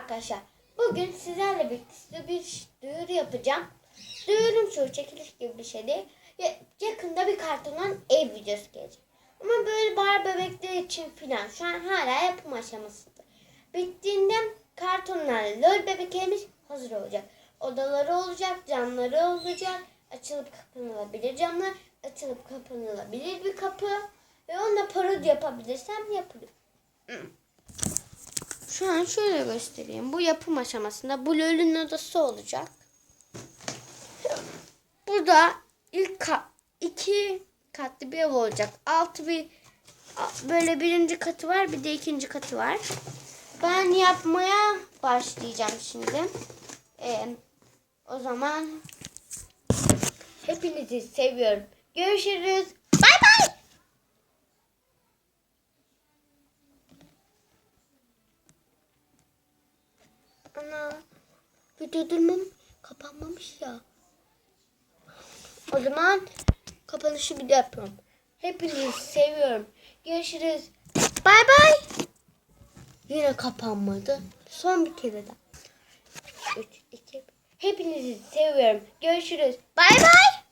arkadaşlar. Bugün sizlerle birlikte bir duyuru yapacağım. Duyurum şu çekiliş gibi bir şey değil. Ya- Yakında bir kartondan ev videosu gelecek. Ama böyle bar bebekler için filan şu an hala yapım aşamasında. Bittiğinde kartonlarla lol bebeklerimiz hazır olacak. Odaları olacak, camları olacak. Açılıp kapanılabilir camlar, açılıp kapanılabilir bir kapı. Ve onunla parodi yapabilirsem yapılır. Şu an şöyle göstereyim. Bu yapım aşamasında bu lölün odası olacak. Burada ilk ka- iki katlı bir ev olacak. Altı bir böyle birinci katı var bir de ikinci katı var. Ben yapmaya başlayacağım şimdi. Ee, o zaman hepinizi seviyorum. Görüşürüz. Bay bay. Ana video durmam kapanmamış ya. O zaman kapanışı bir de yapıyorum. Hepinizi seviyorum. Görüşürüz. Bay bay. Yine kapanmadı. Son bir kere daha. 3, 2, Hepinizi seviyorum. Görüşürüz. Bay bay.